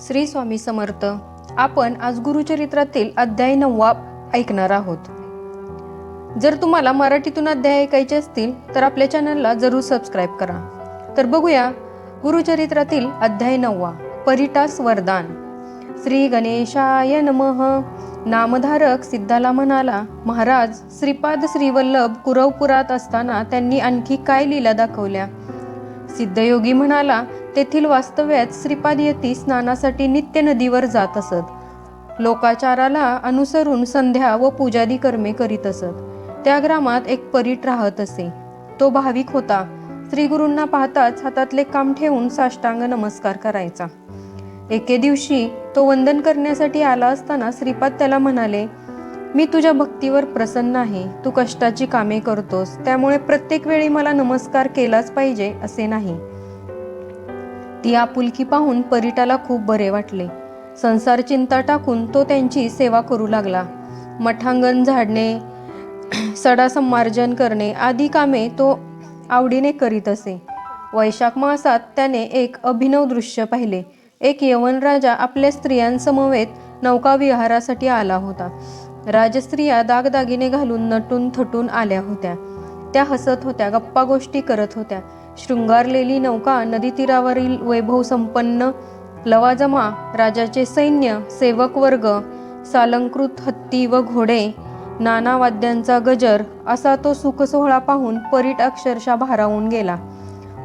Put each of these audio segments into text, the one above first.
श्री स्वामी समर्थ आपण आज गुरुचरित्रातील अध्याय नववा ऐकणार आहोत. जर तुम्हाला मराठीतून अध्याय ऐकायचे असतील तर आपल्या चॅनलला जरूर सबस्क्राईब करा. तर बघूया गुरुचरित्रातील अध्याय नववा परिटास वरदान. श्री गणेशाय नमः. नामधारक सिद्धाला म्हणाला महाराज श्रीपाद श्रीवल्लभ कुरवपुरात असताना त्यांनी आणखी काय लीला दाखवल्या? सिद्धयोगी म्हणाला तेथील वास्तव्यात श्रीपाद यती स्नानासाठी नित्य नदीवर जात असत. लोकाचाराला अनुसरून संध्या व पूजादी कर्मे करीत असत. त्या ग्रामात एक परीट राहत असे. तो भाविक होता. श्रीगुरूंना पाहताच हातातले काम ठेवून साष्टांग नमस्कार करायचा. एके दिवशी तो वंदन करण्यासाठी आला असताना श्रीपाद त्याला म्हणाले मी तुझ्या भक्तीवर प्रसन्न आहे. तू कष्टाची कामे करतोस. त्यामुळे प्रत्येक वेळी मला नमस्कार केलाच पाहिजे असे नाही. ती आपुलकी पाहून परीटाला खूप बरे वाटले. संसार चिंता टाकून तो त्यांची सेवा करू लागला. मठांगण झाडणे सडा संमार्जन करणे आदी कामे तो आवडीने करीत असे. वैशाख मासात त्याने एक अभिनव दृश्य पाहिले. एक यवन राजा आपल्या स्त्रियांसमवेत नौकाविहारासाठी आला होता. राजस्त्रिया दागदागिने घालून नटून थटून आल्या होत्या. त्या हसत होत्या गप्पा गोष्टी करत होत्या. शृंगारलेली नौका नदीतीरावरील वैभव संपन्न लवाजमा राजाचे सैन्य सेवक वर्ग सालंकृत हत्ती व घोडे नाना वाद्यांचा गजर असा तो सुखसोहळा पाहून परीट अक्षरशः भारावून गेला.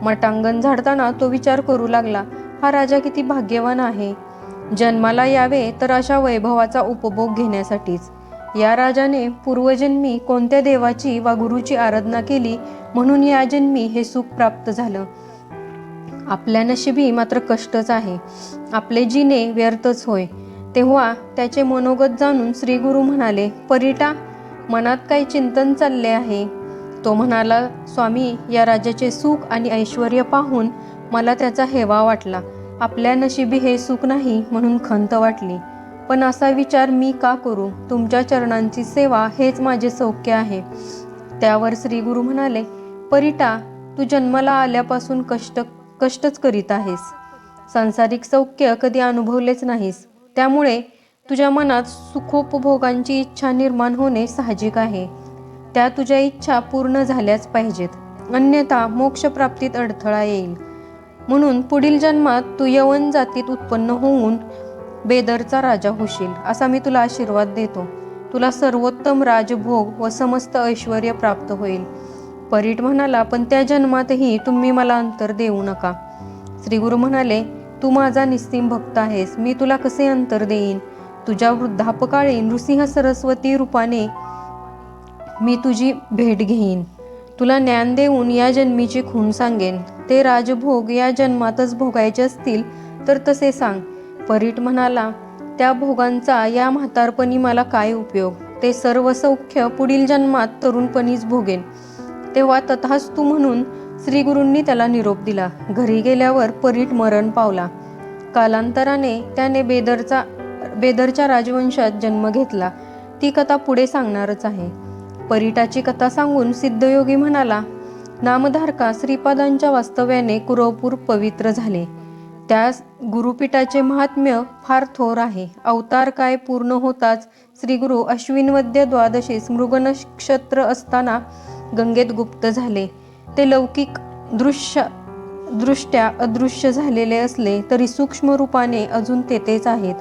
मटांगण झाडताना तो विचार करू लागला हा राजा किती भाग्यवान आहे. जन्माला यावे तर अशा वैभवाचा उपभोग घेण्यासाठीच. या राजाने पूर्वजन्मी कोणत्या देवाची वा गुरुची आराधना केली म्हणून या जन्मी हे सुख प्राप्त झालं. आपल्या नशिबी मात्र कष्टच आहे. आपले जिने व्यर्थच होय. तेव्हा त्याचे मनोगत जाणून श्री गुरु म्हणाले परिटा मनात काही चिंतन चालले आहे तो म्हणाला स्वामी या राजाचे सुख आणि ऐश्वर पाहून मला त्याचा हेवा वाटला. आपल्या नशिबी हे सुख नाही म्हणून खंत वाटली. पण असा विचार मी का करू? तुमच्या चरणांची सेवा हेच माझे सौख्य आहे. त्यावर श्री गुरु म्हणाले परिटा तू जन्माला आल्यापासून कष्ट कष्टच करीत आहेस. सांसारिक सौख्य कधी अनुभवलेच नाहीस. त्यामुळे तुझ्या मनात सुखोपभोगांची इच्छा निर्माण होणे साहजिक आहे. त्या तुझ्या इच्छा पूर्ण झाल्याच पाहिजेत. अन्यथा मोक्षप्राप्तीत अडथळा येईल. म्हणून पुढील जन्मात तू यवन जातीत उत्पन्न होऊन बेदरचा राजा होशील असा मी तुला आशीर्वाद देतो. तुला सर्वोत्तम राजभोग व समस्त ऐश्वर प्राप्त होईल. परीट म्हणाला पण त्या जन्मातही तुम्ही मला अंतर देऊ नका. श्रीगुरु म्हणाले तू माझा निस्तीम भक्त आहेस मी तुला कसे अंतर देईन? तुझ्या वृद्धापकाळी नृसिंह सरस्वती रूपाने मी तुझी भेट घेईन. तुला ज्ञान देऊन या जन्मीची खूण सांगेन. ते राजभोग या जन्मातच भोगायचे असतील तर तसे सांग. परीट म्हणाला त्या भोगांचा या म्हातारपणी मला काय उपयोग? ते सर्व सौख्य पुढील जन्मात तरुणपणीच भोगेन. तेव्हा तथास्तू म्हणून श्रीगुरूंनी त्याला निरोप दिला. घरी गेल्यावर परीट मरण पावला. कालांतराने त्याने बेदरचा बेदरच्या राजवंशात जन्म घेतला. ती कथा पुढे सांगणारच आहे. परीटाची कथा सांगून सिद्धयोगी म्हणाला नामधारका श्रीपादांच्या वास्तव्याने कुरवपूर पवित्र झाले. त्या गुरुपीठाचे महात्म्य फार थोर आहे. अवतार काय पूर्ण होताच श्रीगुरु अश्विनवद्य द्वादशीस मृगनक्षत्र असताना गंगेत गुप्त झाले. ते लौकिक दृश्य दृष्ट्या अदृश्य झालेले असले तरी सूक्ष्म रूपाने अजून तेथेच आहेत.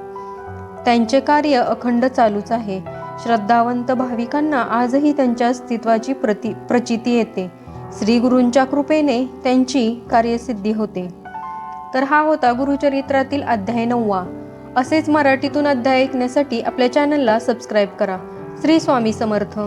त्यांचे कार्य अखंड चालूच आहे. श्रद्धावंत भाविकांना आजही त्यांच्या अस्तित्वाची प्रति प्रचिती येते. श्रीगुरूंच्या कृपेने त्यांची कार्यसिद्धी होते. तर हा होता गुरुचरित्रातील अध्याय नववा. असेच मराठीतून अध्याय ऐकण्यासाठी आपल्या चॅनलला सबस्क्राईब करा. श्री स्वामी समर्थ.